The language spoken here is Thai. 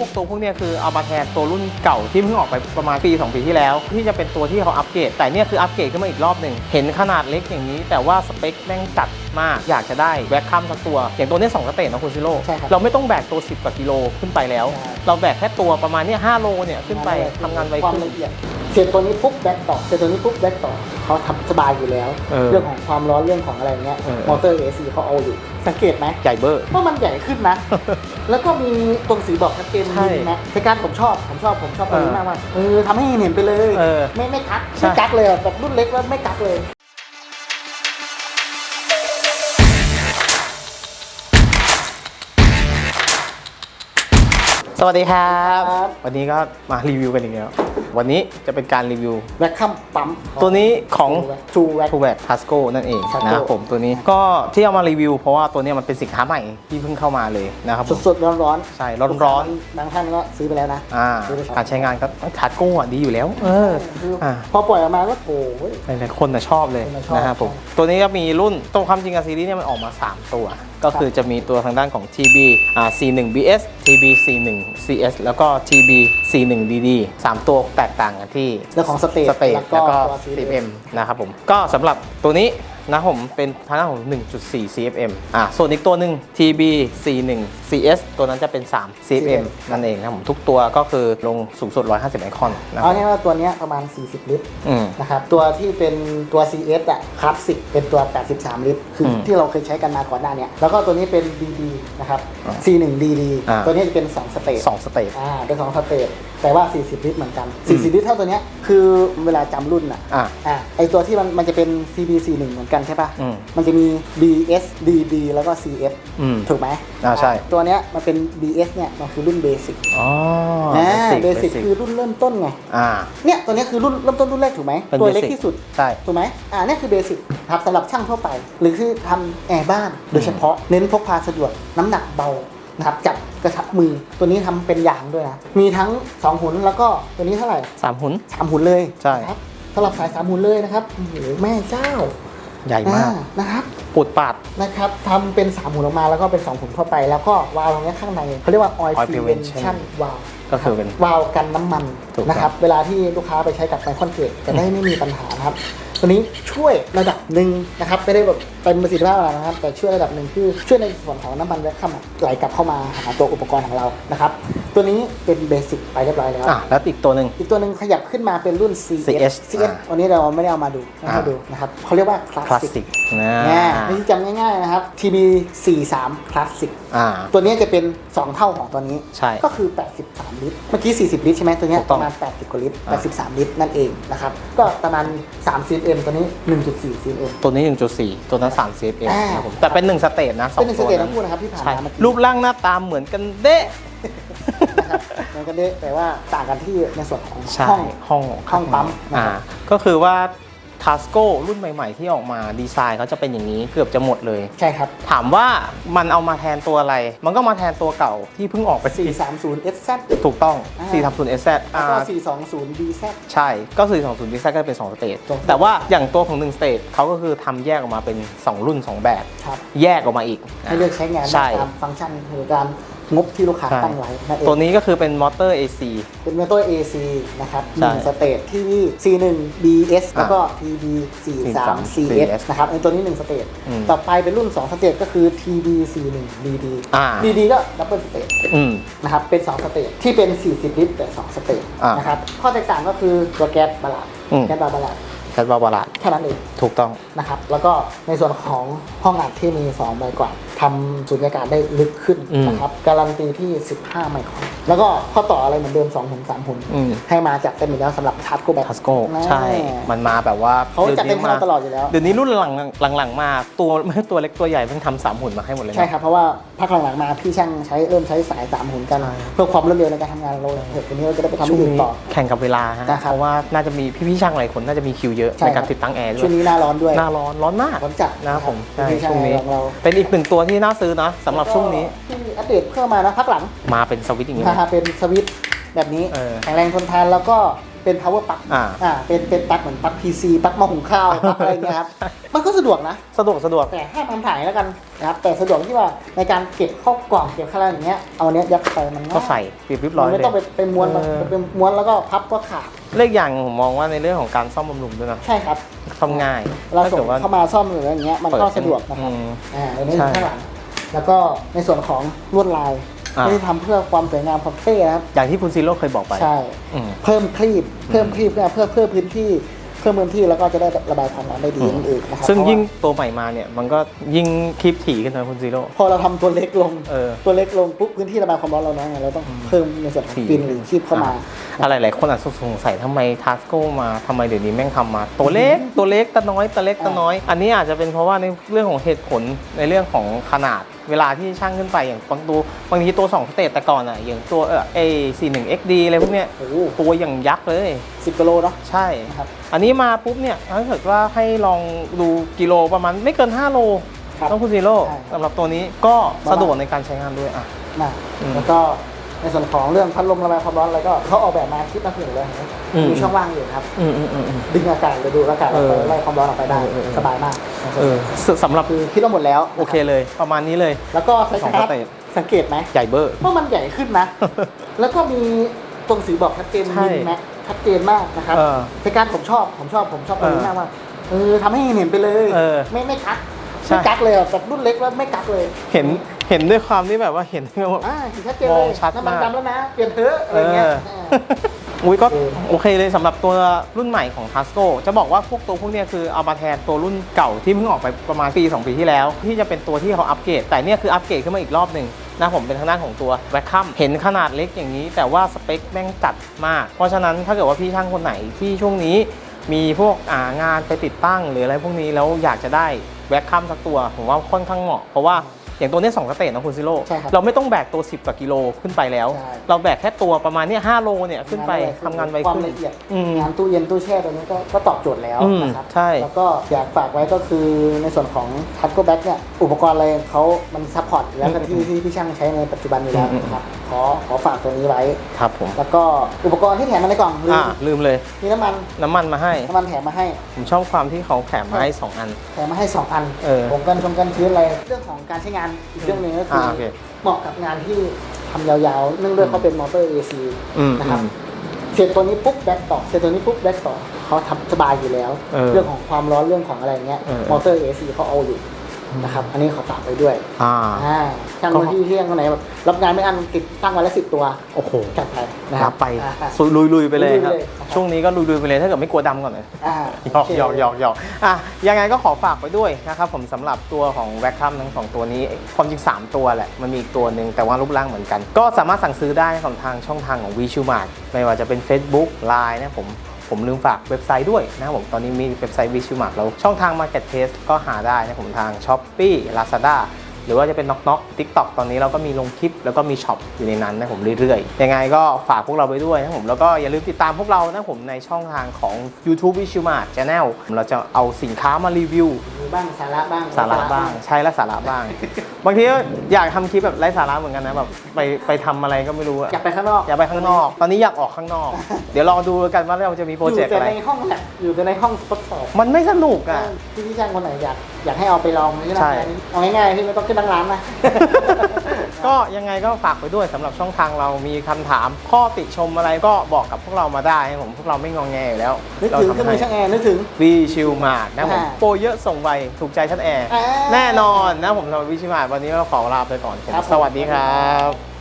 พวกตัวพวกนี้คือเอามาแทนตัวรุ่นเก่าที่เพิ่งออกไปประมาณปี 2 ปีที่แล้ว ที่จะเป็นตัวที่เขาอัปเกรดแต่เนี่ยคืออัปเกรดขึ้นมาอีกรอบหนึ่งเห็นขนาดเล็กอย่างนี้ แต่ว่าสเปคแม่งจัด มาก อยากจะได้แบ็คคัมสักตัว อย่างตัวเนี้ยสองสเตจนะคุณซิโร่ใช่ครับเราไม่ต้องแบกตัว 10 กว่ากิโลขึ้นไปแล้ว ใช่ เราแบกแค่ตัวประมาณเนี้ย5โลเนี่ยขึ้นไปทำงานไวความขึ้น ละเอียดเสร็จตัวนี้ปุ๊บแบ็กต่อเสร็จตัวนี้ปุ๊บแบ็กต่อเขาทำสบายอยู่แล้วเออองของความร้อนเรื่องของอะไรเงี้ยเออ มอเตอร์ AC เขาเอาอยู่ สังเกตไหมใหญ่เบอร์ ว่ามันใหญ่ขึ้นนะ แล้วก็มีตรงสีบอกชัดเจนใช่นิดนะในการผมชอบผมชอบผมชอบตัวนี้เออมากว่าเออทำให้เห็นไปเลย เออไม่ไม่กักใช่ ไม่กักเลยอะแบบรุ่นเล็กแล้วไม่กักเลย วัสดีครับครับ วันนี้ก็มารีวิวกันอีกแล้ว วันนี้จะเป็นการรีวิว แว็กคัมปั๊มตัวนี้ของ ทูแว็กทูแบกทัสโกนั่นเอง Tasco นะครับผมตัวนี้ก็ที่เอามารีวิว เพราะว่าตัวเนี้ยมันเป็นสินค้าใหม่ที่เพิ่งเข้ามาเลยนะครับผม สดๆ ร้อนๆใช่ร้อน บางท่านก็ซื้อไปแล้วนะๆอ่าซื้อไปสองการใช้งานก็ทัสโก้อะดีอยู่แล้ว เออคืออ่า พอปล่อยออกมาก็โอ้ย หลายๆคนน่ะชอบเลยคนน่ะชอบนะครับผม ตัวนี้ก็มีรุ่นตัวความจริงกับซีรีส์เนี่ยมันออกมา 3 ตัว ก็คือจะมีตัวทางด้านของ TB อ่า C1BS TB C1CS แล้วก็ TB C1DD 3 ตัวแตกต่างกันที่เรื่องของสเตจสเตจแล้วก็แล้วก็ตัว CFM นะครับผมก็สำหรับตัวนี้นะครับผมเป็นทางด้านของ 1.4 CFM อ่าส่วนอีกตัวหนึ่ง TB C1 CS ตัวนั้นจะเป็น 3 CFM นั่นเองนะครับผมทุกตัวก็คือลงสูงสุด 150ไมครอนนะคเอารับง่ายๆว่าตัวเนี้ยประมาณ 40 ลิตรอืมนะครับ ตัวที่เป็นตัว CS อะคลาสสิกเป็นตัว 83 ลิตร คืออมที่เราเคยใช้กันมาก่อนหน้าเนี้ยแล้วก็ตัวนี้เป็น DD นะครับอ่า C1DD อ่าตัวนี้จะเป็น 2 สเตจสองสเตจอ่าเป็น2สเตจ แต่ว่า 40 ลิตรเหมือนกัน 40 ลิตรเท่าตัวเนี้ยคือเวลาจำรุ่นอะอ่าอ่าไอตัวที่มันมันจะเป็น CB41 เหมือนกันใช่ปะอืมมันจะมี BS DD แล้วก็ CS อืม ถูกไหมอ่าใช่ ตัวเนี้ยมันเป็น BS เนี่ยมันคือรุ่นเบสิกอ๋ออ่า basic เบสิก basic คือรุ่นเริ่มต้นไงอ่าเนี่ยตัวเนี้ยคือรุ่นเริ่มต้นรุ่นแรกถูกไหมเป็น ตัวเล็ก basic ที่สุด ใช่ ถูกไหมอ่าเนี่ยคือเบสิกครับสำหรับช่างทั่วไป หรือคือทำแอร์บ้านโดยเฉพาะเน้นพกพาสะดวกน้ำหนักเบา นะครับจับกระชับมือตัวนี้ทำเป็นยางด้วยนะมีทั้ง 2 หุ่นแล้วก็ตัวนี้เท่าไหร่สามหุนสามหุ่นเลยใช่นะครับสำหรับสายสามหุ่นเลยนะครับโอ้โหแม่เจ้า ใหญ่มากอ่นะครับปูดปาดนะครับทำเป็น3หุ่นออกมาแล้วก็เป็น2หุ่นเข้าไป แล้วก็วาล์วตรงเนี้ยข้างในเขาเรียกว่า oil Oil prevention prevention วาล์วก็คือเป็นวาล์วกันน้ำมันถูกต้องนะครับเวลาที่ลูกค้าไปใช้กับไมคอนเกตจะได้ไม่มีปัญหานะครับ ตัวนี้ช่วยระดับหนึ่งนะครับไม่ได้แบบเต็มประสิทธิภาพอะไรนะครับ แต่ช่วยระดับหนึ่งคือช่วยในส่วนของน้ำมันแวคคัมไหลกลับเข้ามาหาตัวอุปกรณ์ของเรานะครับ ตัวนี้เป็นเบสิกไปเรียบร้อยแล้วอะแล้วอีกตัวหนึ่ง อีกตัวหนึ่งขยับขึ้นมาเป็นรุ่น CS CS CS อ่า วันนี้เราไม่ได้เอามาดูไม่ให้อ่าดูนะครับเขาเรียกว่าคลาสคลาสสิสิกกนะเนี่ยวิธีจำง่ายๆนะครับ TB 43 Classic อ่า ตัวนี้จะเป็น 2 เท่าของตัวนี้ ใช่ก็คือ 83 ลิตร เมื่อกี้ 40 ลิตรใช่ไหมตัวเนี้ยถูกต้ปองระมาณ 80 กว่าลิตร อ่า 83 ลิตรนั่นเองนะครับ ก็ประมาณ3 cm ตัวนี้ 1.4 cm ตัวนี้ 1.4 ตัวนั้น3 CFM อ่า ครับผมแต่เป็น 1 สเตจนะสอเป็นงหนึ่งสตัวเตจนั้ทั้นงคู่นะครับที่ผ่านใช่มาเมื่อกี้รูปร่างหน้าตาเหมือนกันเด้ นะครับเหมือนกันเด้แต่ว่าต่างกันที่ในส่วนของใช่ห้อง ห้องห้องปั๊มนะครับ อ่าก็คือว่าท a สโก้รุ่นใหม่ ๆ ที่ออกมาดีไซน์เขาจะเป็นอย่างนี้เกือบจะหมดเลย ใช่ครับ ถามว่ามันเอามาแทนตัวอะไร มันก็มาแทนตัวเก่าที่เพิ่งออกไป430 SZ ถูกต้องอ่า 430 SZ แล้วก็อ่า420 DZ ใช่ก็คือ2 0 d ก็จะเป็น 2 สเตจสองสเตจแต่ว่าอย่างตัวของ 1 สเตจเขาก็คือทำแยกออกมาเป็น 2 รุ่น 2 แบบ ครับ แยกออกมาอีกให้เลือกใช้งานใช่ ตามฟังก์ชันหรือการ งบที่ลูกค้าใช่ ตั้งไว้นั่นเองตัวนี้ก็คือเป็นมอเตอร์ AC เป็นมอเตอร์ AC นะครับหใช่นึ่งสเตจที่ C1 BS แล้วก็ TB 43 CS CS นะครับไอตัวนี้ 1 สเตจอืมต่อไปเป็นรุ่น 2 สเตจก็คือ TB C1 DD อ่า DD ก็ดับเบิลสเตจอืม นะครับ เป็น 2 สเตจที่เป็น 40 ลิตร แต่ 2 สเตจอ่านนะครับ ข้อแตกต่างก็คือตัวแก๊สบาลานอืมแก๊สบาลาน แคทบาบาลาดแค่นั้นเองถูกต้องนะครับ แล้วก็ในส่วนของห้องอัดที่มี 2 ใบกว่าทำสุญญากาศได้ลึกขึ้นอืมนะครับ การันตีที่ 15 ไมครอน แล้วก็ข้อต่ออะไรเหมือนเดิม2หุ่น3หุ่นอืมให้มาจัดเต็มอยู่แล้วสำหรับชาร์จโกแบทัสโก้ใช่ มันมาแบบว่าเขาจัดเต็มให้เราตลอดอยู่แล้ว เดี๋ยวนี้รุ่นหลังหลังๆมาตัวตัวเล็กตัวใหญ่เพิ่งทำสามหุ่นมาให้หมดเลยนะใช่ครับเพราะว่าพักหลังๆมาพี่ช่างใช้เริ่มใช้สาย3หุ่นกันใช่เพื่อความรวดเร็วในการทำงานของเราเลยเดี๋ยวทีนี้เราจะได้ไปทำช่วที่งอื่นนี้ต่อแข่งกับเวลาฮะนะครับเพราะว่าน่าจะมีพี่ๆช่างหลายคนน่าจะมีคิวเยอะใช่ในครักาบ รติดตั้งแอร์ด้วช่วยงนี้หน้าร้อนด้วย หน้าร้อนร้อนมากร้อนจัดนะครับผมใช่พี่ช่างช่วงนี้ ของเรา เป็นอีกหนึ่งตัวที่น่าซื้อนะสำหรับช่วงนี้ที่อัปเดตเพิ่มมานะพักหลังมาเป็นสวิตช์อย่างนี้มาเป็นสวิตช์แบบนี้เออแข็งแรงทนทานแล้วก็เป็น power plug อ่าอ่าเป็นเป็นปลั๊กเหมือนปลั๊ก PC ปลั๊กหม้อหุงข้าวปลั๊กอะไรเงี้ยครับ มันก็สะดวกนะ สะดวกสะดวก แต่ห้ามทำถ่ายแล้วกันนะครับแต่สะดวกที่ว่าในการเก็บเข้ากล่องเก็บข้าวอะไรอย่างเงี้ยเอาอันเนี้ยยัดไปมันง่ายก็ใส่ปิดเรียบร้อยมันเลไม่ย ต้องไปไปม้วนมันเออเป็นม้วนแล้วก็พับก็ขาด เลขอย่างผมมองว่าในเรื่องของการซ่อมบำรุงด้วยนะใช่ครับซ่อมง่ายเราถ้ส่กิงดว่เข้ามาซ่อมหรืออะไรอย่างเงี้ยมันก็เปิดสะดวกนะครับอืมอ่าอันนี้ใช่ข้างหลังแล้วก็ในส่วนของลวดลายอ่าไม่ได้ทำเพื่อความสวยงามความเท่นะครับ อย่างที่คุณซีโร่เคยบอกไป ใช่อืมเพิ่มคลีบ เพิ่มคลีบเนี่ยเพื่อเพิ่มพื้นที่เพิ่มพื้นที่แล้วก็จะได้ระบายความร้อนได้ดีอืมนั่นเองนะครับซึ่งเพราะว่ายิ่งตัวใหม่มาเนี่ยมันก็ยิ่งคลิปถี่ขึ้นนะคุณซีโร่พอเราทำตัวเล็กลงเออตัวเล็กลงปุ๊บพื้นที่ระบายความร้อนเราน้อยไงเราต้องเพิ่มในส่วนของถี่ฟินหรือคลีบเข้ามาอะไรหลายคนอาจจะสงสัยทำไมทาสโก้มาทำไมเดี๋ยวนี้แม่งทำมา ตัวเล็กตัวเล็กตะน้อยตะเล็กตะน้อย อันนี้อาจจะเป็นเพราะว่าในเรื่องของเหตุผลในเรื่องของขนาด เวลาที่ช่างขึ้นไปอย่างบางตัวบางทีตัว2สเตจแต่ก่อนอะอย่างตัวเออเอสี่หนึ่งเอ็กดีอะไรพวกเนี้ยโอ้โหตัวอย่างยักษ์เลยสิบกิโลเนาะใช่นะครับอันนี้มาปุ๊บเนี่ยถ้าเกิดว่าให้ลองดูกิโลประมาณไม่เกิน 5 โลครับต้องคุณซีโร่ใช่สำหรับตัวนี้ก็สะดวกในการใช้งานด้วยอะนะอืมแล้วก็ ในส่วนของเรื่องพัดลมระบายความร้อนอะไรก็เขาออกแบบมาคิดมาเผื่อเลยเห็นไหมอืมมีช่องว่างอยู่นะครับอืมอืมอืมอืมดึงอากาศเลยดูอากาศออกไปเออไล่ความร้อนออกไปได้เออเออเออสบายมากเออสสำหรับคือคิดว่าหมดแล้วโอเคเลย ประมาณนี้เลย แล้วก็ไฟสองฟ้าสเตจสังเกตไหมใหญ่เบอร์ว่ามันใหญ่ขึ้นนะ แล้วก็มีตรงสีบอกชัดเจนใช่มินแม็กชัดเจนมากนะครับเออในการผมชอบผมชอบผมชอบตรงนี้เออมากว่าเออทำให้เห็นไปเลยเออไม่ไม่กัก ใช่ ไม่กักเลยอะแบบรุ่นเล็กแล้วไม่กักเลยเห็นเห็นด้วยความที่แบบว่าเห็นว่าอ่าเห็นชัดเจนเลมอยงชัดน้ำมันมาก ดำแล้วนะเปลี่ยนเถอะอะไรเงี้ยเอออ่า อุ้ยก็เออ โอเคเลยสำหรับตัวรุ่นใหม่ของ t a s c o จะบอกว่าพวกตัวพวกเนี้ยคือเอามาแทนตัวรุ่นเก่าที่เพิ่งออกไปประมาณปี 2 ปีที่แล้ว ที่จะเป็นตัวที่เขาอัปเกรด แต่เนี่ยคืออัปเกรดขึ้นมาอีกรอบหนึ่งนะผมเป็นทางด้านของตัวแวคคัมเห็นขนาดเล็กอย่างนี้ แต่ว่าสเปคแม่งจัดมาก เพราะฉะนั้นถ้าเกิดว่าพี่ช่างคนไหนที่ช่วงนี้ มีพวกอ่างานไปติดตั้งหรืออะไรพวกนี้แล้วอยากจะได้ แวคคัมสักตัว ผมว่าค่อนข้างเหมาะ เพราะว่า อย่างตัวเนี้ยสองสเตจนะคุณซิโร่ใช่ครับเราไม่ต้องแบกตัว 10กว่ากิโลขึ้นไปแล้ว ใช่ เราแบกแค่ตัวประมาณเนี้ย5โลเนี่ยขึ้นไปทำงานไวความขึ้น ละเอียดอืมงานตู้เย็นตู้แช่ตัวนี้ก็ก็ตอบโจทย์แล้วอืมนะครับใช่ แล้วก็อยากฝากไว้ก็คือในส่วนของทัชโกแบ็กเนี่ยอุปกรณ์อะไรเขามันซัพพอร์ตอยู่แล้วอืมที่ที่ที่ช่างใช้ในปัจจุบันอยู่แล้วอืมนะครับขอขอฝากตัวนี้ไว้ ครับผมแล้วก็อุปกรณ์ที่แถมมาในกล่องลือ่ามลืมเลยมีน้ำมันน้ำมันมาให้ น้ำมันแถมมาให้ ผมชอบความที่เขาแถมมาให้2อัน แถมมาให้สองอันเออ ผมกันชมกันชื้นอะไรเรื่องของการใช้งานอีกเรื่องหนึงก็คืออาโอเคเหมาะกับงานที่ทำยาวๆ เนื่องด้วยเขาเป็นมอเตอร์ AC อืมนะครับ อืมเสร็จตัวนี้ปุ๊บแบ็กต่อ เสร็จตัวนี้ปุ๊บแบ็กต่อเขาทำสบายอยู่แล้ว เออเรื่องของความร้อนเรื่องของอะไรเงี้ย เออมอเตอร์ AC เขาเอาอยู่ นะครับอันนี้ขอฝากไว้ด้วยอ่าอ่าช่างก็คนที่เที่ยงคนไหนแบบรับงานไม่อันติดตั้งวันละสิบตัวโอ้โหจัดไปนะครัรับบไปอ่าอ่าลุยลุยๆไปเลยครับลุยๆเลยนะครับช่วงนี้ก็ลุยลุยๆไปเลยถ้าเกิดไม่กลัวดำก่อนเลยอ่าหยอกโเค หยอกหยอกหยอกอะยังไงก็ขอฝากไว้ด้วยนะครับผมสำหรับตัวของแวคคัมทั้งสองตัวนี้ความจริง 3 ตัวแหละ มันมีอีกตัวหนึ่งแต่ว่ารูปร่างเหมือนกัน ก็สามารถสั่งซื้อได้ของทางช่องทางของ v ีชูมาร์ไม่ว่าจะเป็น Facebook Line นะผม ผมลืมฝากเว็บไซต์ด้วยนะครับผมตอนนี้มีเว็บไซต์วิชูมาร์แล้วช่องทาง Marketplace ก็หาได้นะผมทาง s h อ p e e Lazada หรือว่าจะเป็นน็อกน็อกทิกตอกตอนนี้เราก็มีลงคลิปแล้วก็มีช็อปอยู่ในนั้นนะผมเรื่อยๆ ยังไงก็ฝากพวกเราไปด้วยนะผมแล้วก็อย่าลืมติดตามพวกเรานะผมในช่องทางของ YouTube w i s h u m a r t Channel เราจะเอาสินค้ามารีวิว บ้างสาระบ้างสาระบ้างใช้และสาระบ้าง บางทีก็อยากทำคลิปแบบไร้สาระเหมือนกันนะแบบไปไปทำอะไรก็ไม่รู้อะอยากไปข้างนอกอยากไปข้างนอก ตอนนี้อยากออกข้างนอก เดี๋ยวลองดูกันว่าเราจะมีโปรเจกต์อยู่อะไรแต่ในห้องแลบอยู่แต่ในห้องทดสอบมันไม่สนุกอะพี่พี่ช่างคนไหนอยากอยากให้เอาไปลองนี่นะใช่เอาง่ายๆพี่ไม่ต้องขึ้นทั้งร้านนะก็ยังไงก็ฝากไปด้วยสำหรับช่องทางเรามีคำถาม ข้อติชมอะไรก็บอกกับพวกเรามาได้นะผมพวกเราไม่งองแงอยู่แล้วนึกถึงเครื่องมือช่างแอร์นึกถึงวีชิลมาร์นะผมอ่าโปรเยอะส่งไวถูกใจชั้นแอร์อ่าแน่นอนนะผมสำหรับวิชิมาร์วันนี้ก็ขอลาไปก่อนผมครับผม สวัสดีครับ